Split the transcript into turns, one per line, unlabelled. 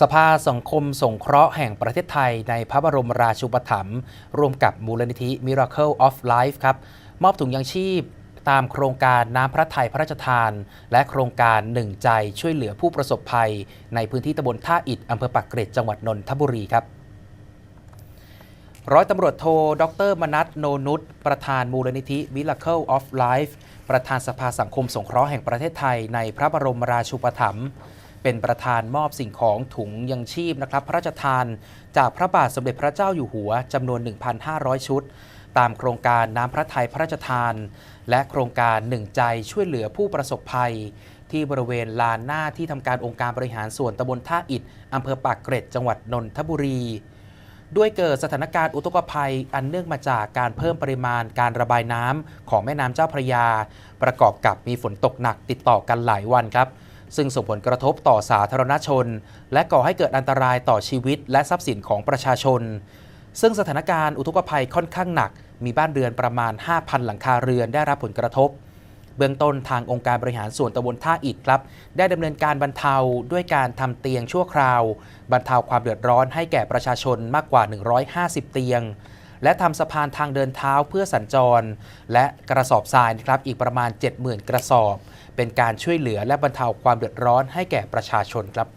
สภาสังคมสงเคราะห์แห่งประเทศไทยในพระบรมราชูปถัมภ์ร่วมกับมูลนิธิ Miracle of Life ครับ มอบถุงยังชีพตามโครงการน้ำพระทัยพระราชทาน และโครงการหนึ่งใจช่วยเหลือผู้ประสบภัย ในพื้นที่ตำบลท่าอิฐอำเภอปากเกร็ดจังหวัดนนทบุรีครับร้อยตำรวจโท ดร มนัทโนนุช ประธานมูลนิธิ Miracle of Life ประธานสภาสังคมสงเคราะห์แห่งประเทศไทยในพระบรมราชูปถัมภ์ เป็นประธานมอบสิ่งของถุงยังชีพนะครับพระราชทานจากพระบาทสมเด็จพระเจ้าอยู่หัวจำนวน 1,500 ชุด ตามโครงการน้ำพระทัยพระราชทาน และโครงการหนึ่งใจช่วยเหลือผู้ประสบภัย ที่บริเวณลานหน้าที่ทำการองค์การบริหารส่วนตำบลท่าอิฐอำเภอปากเกร็ดจังหวัดนนทบุรีด้วยเกิดสถานการณ์อุทกภัยอันเนื่องมาจากการเพิ่มปริมาณการระบายน้ำของแม่น้ำเจ้าพระยา ประกอบกับมีฝนตกหนักติดต่อกันหลายวันครับ ซึ่งส่งผลกระทบต่อสาธารณชน และก่อให้เกิดอันตรายต่อชีวิตและทรัพย์สินของประชาชน ซึ่งสถานการณ์อุทกภัยค่อนข้างหนัก มีบ้านเรือนประมาณ 5,000 หลังคาเรือนได้รับผลกระทบ เบื้องต้นทางองค์การบริหารส่วนตำบลท่าอิฐครับ ได้ดำเนินการบรรเทาด้วยการทำเตียงชั่วคราว บรรเทาความเดือดร้อนให้แก่ประชาชนมากกว่า 150 เตียงและทำสะพานทางเดินเท้าเพื่อสัญจร และกระสอบทรายนะครับอีกประมาณ 70,000 กระสอบ เป็นการช่วยเหลือและบรรเทาความเดือดร้อนให้แก่ประชาชนครับ